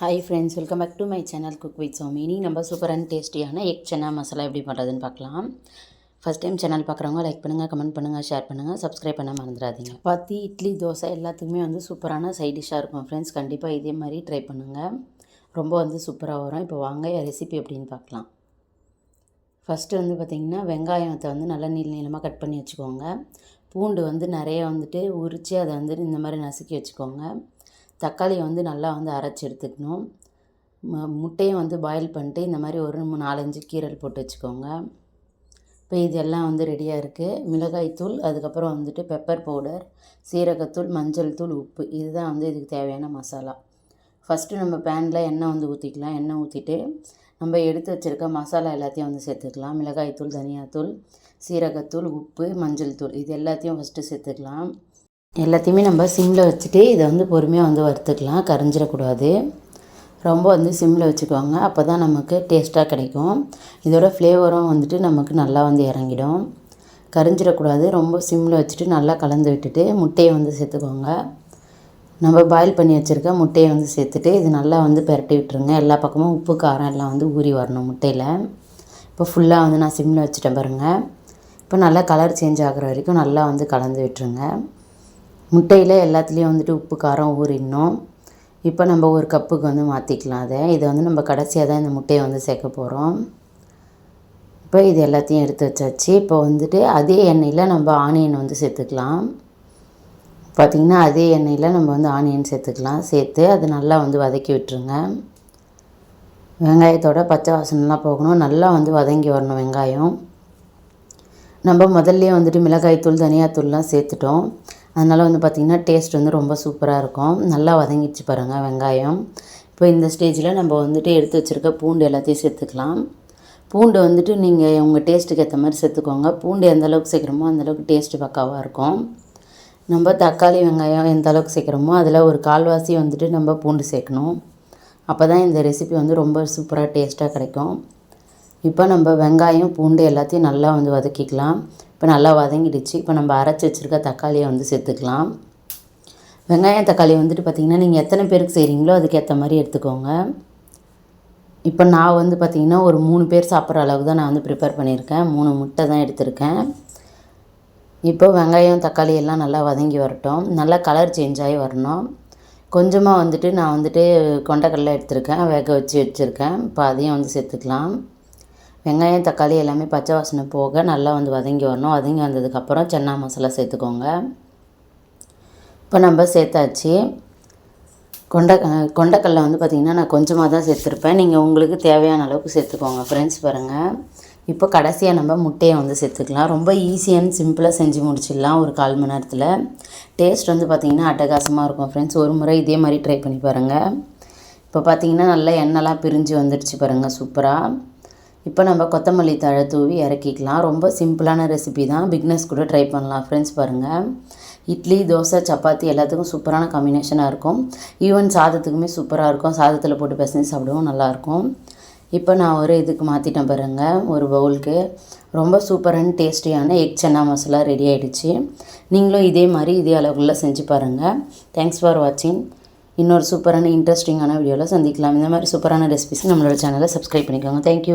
Hi friends welcome back to my channel cook with Somini நம்ம super and டேஸ்டியான egg chana masala எப்படி பண்ணுறதுன்னு பார்க்கலாம். ஃபஸ்ட் டைம் சேனல் பார்க்குறவங்க லைக் பண்ணுங்கள் கமெண்ட் பண்ணுங்கள் ஷேர் பண்ணுங்கள் சப்ஸ்கிரைப் பண்ண மறந்துடாதீங்க. பத்தி இட்லி தோசை எல்லாத்துக்குமே வந்து சூப்பரான சைட் டிஷ்ஷாக இருக்கும் ஃப்ரெண்ட்ஸ் கண்டிப்பாக இதே மாதிரி ட்ரை பண்ணுங்கள் ரொம்ப வந்து சூப்பராக வரும். இப்போ வாங்க ரெசிபி எப்படின்னு பார்க்கலாம். ஃபஸ்ட்டு வந்து பார்த்திங்கன்னா வெங்காயத்தை வந்து நல்லா நீள நீளமாக கட் பண்ணி வச்சுக்கோங்க. பூண்டு வந்து நிறைய வந்துட்டு உரித்து அதை வந்து இந்த மாதிரி நசுக்கி வச்சுக்கோங்க. தக்காளியை வந்து நல்லா வந்து அரைச்சி எடுத்துக்கணும். முட்டையை வந்து பாயில் பண்ணிட்டு இந்த மாதிரி ஒரு நாலஞ்சு கீரல் போட்டு வச்சுக்கோங்க. இப்போ இதெல்லாம் வந்து ரெடியாக இருக்குது மிளகாய்த்தூள் அதுக்கப்புறம் வந்துட்டு பெப்பர் பவுடர் சீரகத்தூள் மஞ்சள் தூள் உப்பு. இதுதான் வந்து இதுக்கு தேவையான மசாலா. ஃபஸ்ட்டு நம்ம பேனில் எண்ணெய் வந்து ஊற்றிக்கலாம் எண்ணெய் ஊற்றிட்டு நம்ம எடுத்து வச்சுருக்க மசாலா எல்லாத்தையும் வந்து சேர்த்துக்கலாம். மிளகாய்த்தூள் தனியாத்தூள் சீரகத்தூள் உப்பு மஞ்சள் தூள் இது எல்லாத்தையும் ஃபஸ்ட்டு சேர்த்துக்கலாம். எல்லாத்தையுமே நம்ம சிம்மில் வச்சுட்டு இதை வந்து பொறுமையாக வந்து வறுத்துக்கலாம். கரைஞ்சிடக்கூடாது. ரொம்ப வந்து சிம்மில் வச்சுக்குவாங்க அப்போ தான் நமக்கு டேஸ்ட்டாக கிடைக்கும். இதோட ஃப்ளேவரும் வந்துட்டு நமக்கு நல்லா வந்து இறங்கிடும். கரைஞ்சிடக்கூடாது. ரொம்ப சிம்மில் வச்சுட்டு நல்லா கலந்து விட்டுட்டு முட்டையை வந்து சேர்த்துக்கோங்க. நம்ம பாயில் பண்ணி வச்சுருக்க முட்டையை வந்து சேர்த்துட்டு இது நல்லா வந்து பெரட்டி விட்டுருங்க. எல்லா பக்கமும் உப்பு காரம் எல்லாம் வந்து ஊறி வரணும் முட்டையில். இப்போ ஃபுல்லாக வந்து நான் சிம்மில் வச்சுட்டேன் பாருங்கள் இப்போ நல்லா கலர் சேஞ்ச் ஆகிற வரைக்கும் நல்லா வந்து கலந்து விட்டுருங்க. முட்டையில் எல்லாத்துலேயும் வந்துட்டு உப்பு காரம் ஊறிடணும் இப்போ நம்ம ஒரு கப்புக்கு வந்து மாற்றிக்கலாம் அதை. இதை வந்து நம்ம கடைசியாக தான் இந்த முட்டையை வந்து சேர்க்க போகிறோம் இப்போ இது எல்லாத்தையும் எடுத்து வச்சாச்சு. இப்போ வந்துட்டு அதே எண்ணெயில் நம்ம ஆனியன் வந்து சேர்த்துக்கலாம். பார்த்திங்கன்னா அதே எண்ணெயில் நம்ம வந்து ஆனியன் சேர்த்துக்கலாம். சேர்த்து அது நல்லா வந்து வதக்கி விட்டுருங்க. வெங்காயத்தோட பச்சை வாசனைலாம் போகணும். நல்லா வந்து வதங்கி வரணும் வெங்காயம். நம்ம முதல்லையே வந்துட்டு மிளகாய்த்தூள் தனியாத்தூள்லாம் சேர்த்துட்டோம். அதனால் வந்து பார்த்திங்கன்னா டேஸ்ட் வந்து ரொம்ப சூப்பராக இருக்கும். நல்லா வதங்கிடுச்சு பாருங்கள் வெங்காயம். இப்போ இந்த ஸ்டேஜில் நம்ம வந்துட்டு எடுத்து வச்சுருக்க பூண்டு எல்லாத்தையும் சேர்த்துக்கலாம். பூண்டு வந்துட்டு நீங்கள் உங்கள் டேஸ்ட்டுக்கு ஏற்ற மாதிரி சேர்த்துக்கோங்க. பூண்டு எந்த அளவுக்கு சேர்க்குறமோ அந்தளவுக்கு டேஸ்ட்டு பக்காவாக இருக்கும். நம்ம தக்காளி வெங்காயம் எந்த அளவுக்கு சேர்க்குறோமோ அதில் ஒரு கால்வாசி வந்துட்டு நம்ம பூண்டு சேர்க்கணும். அப்போ தான் இந்த ரெசிபி வந்து ரொம்ப சூப்பராக டேஸ்ட்டாக கிடைக்கும். இப்போ நம்ம வெங்காயம் பூண்டு எல்லாத்தையும் நல்லா வந்து வதக்கிக்கலாம். இப்போ நல்லா வதங்கிடுச்சு. இப்போ நம்ம அரைச்சி வச்சுருக்க தக்காளியை வந்து சேர்த்துக்கலாம். வெங்காயம் தக்காளி வந்துட்டு பார்த்திங்கன்னா நீங்கள் எத்தனை பேருக்கு செய்கிறீங்களோ அதுக்கேற்ற மாதிரி எடுத்துக்கோங்க. இப்போ நான் வந்து பார்த்திங்கன்னா ஒரு மூணு பேர் சாப்பிட்ற அளவுக்கு தான் நான் வந்து ப்ரிப்பேர் பண்ணியிருக்கேன். மூணு முட்டை தான் எடுத்திருக்கேன். இப்போ வெங்காயம் தக்காளி எல்லாம் நல்லா வதங்கி வரட்டும். நல்லா கலர் சேஞ்ச் ஆகி வரணும். கொஞ்சமாக வந்துட்டு நான் வந்துட்டு கொண்டக்கடலை எடுத்திருக்கேன். வேக வச்சு வச்சுருக்கேன். இப்போ அதையும் வந்து சேர்த்துக்கலாம். வெங்காயம் தக்காளி எல்லாமே பச்சை வாசனை போக நல்லா வந்து வதங்கி வரணும். வதங்கி வந்ததுக்கப்புறம் சென்னா மசாலா சேர்த்துக்கோங்க. இப்போ நம்ம சேர்த்தாச்சு. கொண்ட கொண்டக்கடலை வந்து பார்த்திங்கன்னா நான் கொஞ்சமாக தான் சேர்த்துருப்பேன். நீங்கள் உங்களுக்கு தேவையான அளவுக்கு சேர்த்துக்கோங்க. ஃப்ரெண்ட்ஸ் பாருங்கள் இப்போ கடைசியாக நம்ம முட்டையை வந்து சேர்த்துக்கலாம். ரொம்ப ஈஸியாக சிம்பிளாக செஞ்சு முடிச்சிடலாம் ஒரு கால் மணி நேரத்தில். டேஸ்ட் வந்து பார்த்திங்கன்னா அட்டகாசமாக இருக்கும் ஃப்ரெண்ட்ஸ் ஒரு முறை இதே மாதிரி ட்ரை பண்ணி பாருங்கள் இப்போ பார்த்திங்கன்னா நல்லா எண்ணெய்லாம் பிரிஞ்சு வந்துடுச்சு பாருங்கள் சூப்பராக இப்போ நம்ம கொத்தமல்லி தழை தூவி இறக்கிக்கலாம். ரொம்ப சிம்பிளான ரெசிபி தான். பிக்னஸ் கூட ட்ரை பண்ணலாம். ஃப்ரெண்ட்ஸ் பாருங்கள் இட்லி தோசை சப்பாத்தி எல்லாத்துக்கும் சூப்பரான காம்பினேஷனாக இருக்கும். ஈவன் சாதத்துக்குமே சூப்பராக இருக்கும். சாதத்தில் போட்டு பிசைஞ்சு சாப்பிடவும் நல்லாயிருக்கும் இப்போ நான் ஒரு இதுக்கு மாற்றிட்டேன் பாருங்கள் ஒரு பவுலுக்கு ரொம்ப சூப்பரான டேஸ்டியான எக் சன்னா மசாலா ரெடி ஆகிடுச்சு நீங்களும் இதே மாதிரி இதே அளவுக்குள்ள செஞ்சு பாருங்கள் தேங்க்ஸ் ஃபார் வாட்சிங் இன்னொரு சூப்பரான இன்ட்ரெஸ்டிங்கான வீடியோவில் சந்திக்கலாம். இந்த மாதிரி சூப்பரான ரெசிபிஸ் நம்மளோட சேனலை சப்ஸ்கிரைப் பண்ணிக்கோங்க. தேங்க்யூ